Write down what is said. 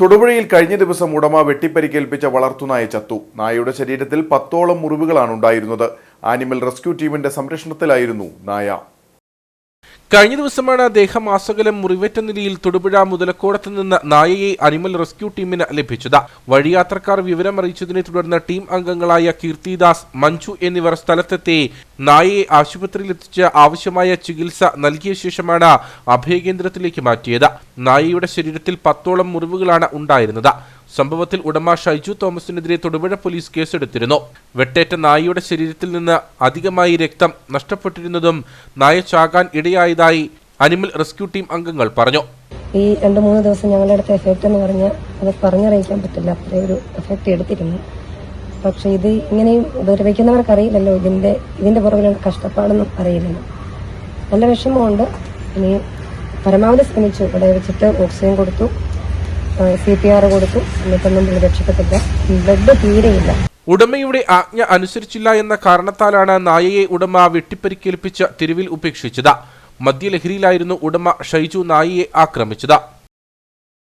തൊടുപുഴയിൽ കഴിഞ്ഞ ദിവസം ഉടമ വെട്ടിപ്പരിക്കേൽപ്പിച്ച വളർത്തുനായ ചത്തു. നായയുടെ ശരീരത്തിൽ പത്തോളം മുറിവുകളാണ് ഉണ്ടായിരുന്നത്. ആനിമൽ റെസ്ക്യൂ ടീമിന്റെ സംരക്ഷണത്തിലായിരുന്നു നായ. കഴിഞ്ഞ ദിവസമാണ് അദ്ദേഹം അസകലം മുറിവേറ്റ നിലയിൽ തൊടുപുഴ മുതലക്കോടത്ത് നിന്ന് നായയെ അനിമൽ റെസ്ക്യൂ ടീമിന് ലഭിച്ചത്. വഴിയാത്രക്കാർ വിവരം അറിയിച്ചതിനെ തുടർന്ന് ടീം അംഗങ്ങളായ കീർത്തിദാസ് മഞ്ജു എന്നിവർ സ്ഥലത്തെത്തി നായയെ ആശുപത്രിയിൽ എത്തിച്ച് ആവശ്യമായ ചികിത്സ നൽകിയ ശേഷമാണ് അഭയകേന്ദ്രത്തിലേക്ക് മാറ്റിയത്. നായയുടെ ശരീരത്തിൽ പത്തോളം മുറിവുകളാണ് ഉണ്ടായിരുന്നത്. സംഭവത്തിൽ ഉടമ ഷൈജു തോമസിനെതിരെ തൊടുപുഴ പോലീസ് കേസെടുത്തിരുന്നു. വെട്ടേറ്റ നായയുടെ ശരീരത്തിൽ നിന്ന് അധികമായി രക്തം നഷ്ടപ്പെട്ടിരുന്നതും നായ ചാകാൻ ഇടയായതായി അനിമൽ റെസ്ക്യൂ ടീം അംഗങ്ങൾ പറഞ്ഞു. ഈ രണ്ട് മൂന്ന് ദിവസം ഞങ്ങളുടെ അടുത്ത് എഫക്റ്റ് എന്ന് പറഞ്ഞാൽ അത് പറഞ്ഞറിയിക്കാൻ പറ്റില്ല. അത്രയും ഒരു എഫക്റ്റ് എടുത്തിരുന്നു. പക്ഷെ ഇത് ഇങ്ങനെയും ഉപദ്രവിക്കുന്നവർക്ക് അറിയില്ലല്ലോ ഇതിന്റെ ഇതിന്റെ പുറകിലുള്ള കഷ്ടപ്പാടൊന്നും അറിയില്ലല്ലോ. നല്ല വിഷമമുണ്ട്. ഇനി പരമാവധി ശ്രമിച്ചു. ഇവിടെ വെച്ചിട്ട് ഓക്സിജൻ കൊടുത്തു. സി പി ആർ കൊടുത്തു. എന്നിട്ടൊന്നും പുള്ളി രക്ഷപ്പെട്ടില്ല. ബ്ലഡ് തീരെയില്ല. ഉടമയുടെ ആജ്ഞ അനുസരിച്ചില്ല എന്ന കാരണത്താലാണ് നായയെ ഉടമ വെട്ടിപ്പരിക്കേൽപ്പിച്ച് തെരുവിൽ ഉപേക്ഷിച്ചത്. മദ്യലഹരിയിലായിരുന്നു ഉടമ ഷൈജു നായയെ ആക്രമിച്ചത്.